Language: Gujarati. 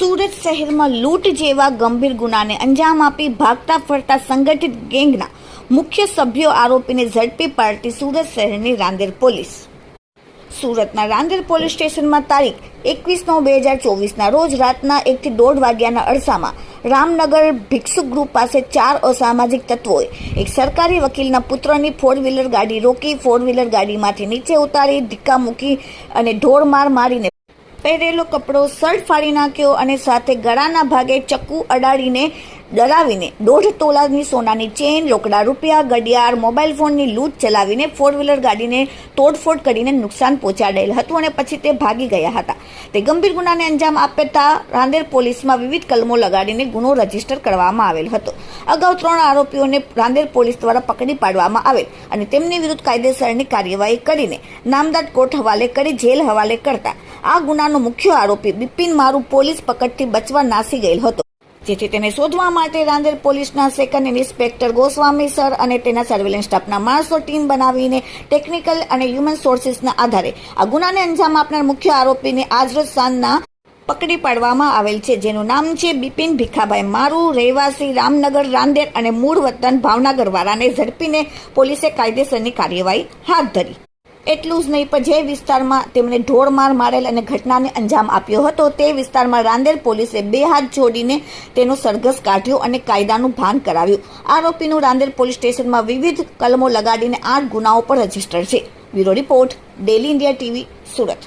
સુરત શહેરમાં લૂંટ જેવા ગંભીર ગુનાને અંજામ આપી ભાગતા ફરતા સંગઠિત ગેંગના મુખ્ય સભ્યો આરોપીને ઝડપી પાડતી સુરત શહેરની રાંદેર પોલીસ. સુરતના રાંદેર પોલીસ સ્ટેશનમાં તારીખ એકવીસ નવ બે હજાર ચોવીસના રોજ રાતના એકથી દોઢ વાગ્યાના અરસામાં રામનગર ભિક્ષુક ગ્રુપ પાસે ચાર અસામાજિક તત્વોએ એક સરકારી વકીલના પુત્રની ફોર વ્હીલર ગાડી રોકી ફોર વ્હીલર ગાડીમાંથી નીચે ઉતારી, ધિક્કા મૂકી અને ઢોરમાર મારીને પહેરેલો કપડો શર્ટ ફાડી નાખ્યો અને સાથે ગળાના ભાગે ચક્કુ અડાડીને ડરાવીને દોઢ તોલાની સોનાની ચેન, રોકડા રૂપિયા, ઘડિયાળ, મોબાઈલ ફોનની લૂંટ ચલાવીને ફોર વ્હીલર ગાડીને તોડફોડ કરીને નુકસાન પહોંચાડેલ હતું અને પછી તે ભાગી ગયા હતા. તે ગંભીર ગુનાને અંજામ આપતા રાંદેર પોલીસમાં વિવિધ કલમો લગાડીને ગુનો રજિસ્ટર કરવામાં આવેલ હતો. અગાઉ ત્રણ આરોપીઓને રાંદેર પોલીસ દ્વારા પકડી પાડવામાં આવેલ અને તેમની વિરુદ્ધ કાયદેસરની કાર્યવાહી કરીને નામદાર કોર્ટ હવાલે કરી જેલ હવાલે કરતા. આ ગુનાનો મુખ્ય આરોપી બિપિન મારુ પોલીસ પકડથી બચવા નાસી ગયેલ હતો. જેથી તેને શોધવા માટે રાંદેર પોલીસના સેકન્ડ ઇન્સ્પેક્ટર ગોસ્વામી સર અને તેના સર્વેલન્સ સ્ટાફના માણસો ટીમ બનાવીને ટેકનિકલ અને હ્યુમન સોર્સિસના આધારે આ ગુનાને અંજામ આપનાર મુખ્ય આરોપીને આજરોજ સાંજના પકડી પાડવામાં આવેલ છે. જેનું નામ છે બિપિન ભીખાભાઈ મારુ, રહેવાસી રામનગર, રાંદેર અને મૂળ વતન ભાવનગર વાળાને ઝડપીને પોલીસે કાયદેસરની કાર્યવાહી હાથ ધરી. એટલું જ નહીં, પણ જે વિસ્તારમાં તેમણે ઢોળમાર મારેલ અને ઘટનાને અંજામ આપ્યો હતો, તે વિસ્તારમાં રાંદેર પોલીસે બે હાથ જોડીને તેનો સરઘસ કાઢ્યો અને કાયદાનું ભાન કરાવ્યું. આરોપીનું રાંદેર પોલીસ સ્ટેશનમાં વિવિધ કલમો લગાડીને આઠ ગુનાઓ પર રજિસ્ટર છે. Bureau report, daily India TV, Surat.